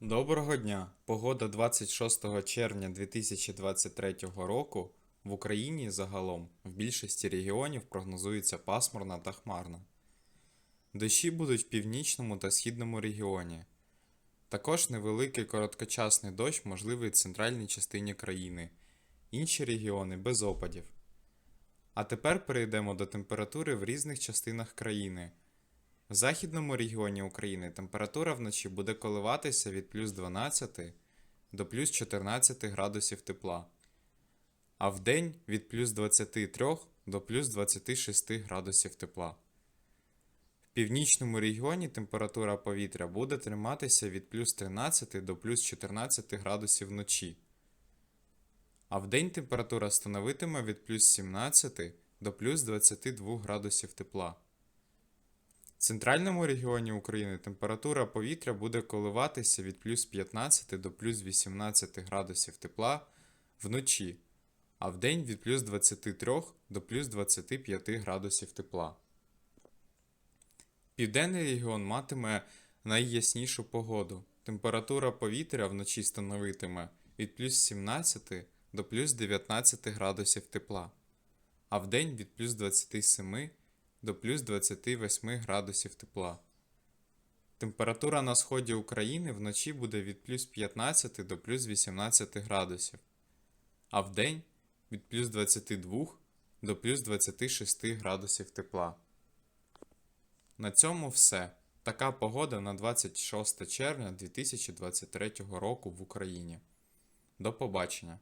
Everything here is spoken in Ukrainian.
Доброго дня! Погода 26 червня 2023 року в Україні загалом в більшості регіонів прогнозується пасмурна та хмарна. Дощі будуть в північному та східному регіоні. Також невеликий короткочасний дощ можливий в центральній частині країни. Інші регіони без опадів. А тепер перейдемо до температури в різних частинах країни. В західному регіоні України температура вночі буде коливатися від плюс 12 до плюс 14 градусів тепла, а вдень від плюс 23 до плюс 26 градусів тепла. В північному регіоні температура повітря буде триматися від плюс 13 до плюс 14 градусів вночі, а вдень температура становитиме від плюс 17 до плюс 22 градусів тепла. В центральному регіоні України температура повітря буде коливатися від плюс 15 до плюс 18 градусів тепла вночі, а вдень від плюс 23 до плюс 25 градусів тепла. Південний регіон матиме найяснішу погоду. Температура повітря вночі становитиме від плюс 17 до плюс 19 градусів тепла, а вдень від плюс 27 до плюс 28 градусів тепла. Температура на сході України вночі буде від плюс 15 до плюс 18 градусів, а вдень від плюс 22 до плюс 26 градусів тепла. На цьому все. Така погода на 26 червня 2023 року в Україні. До побачення!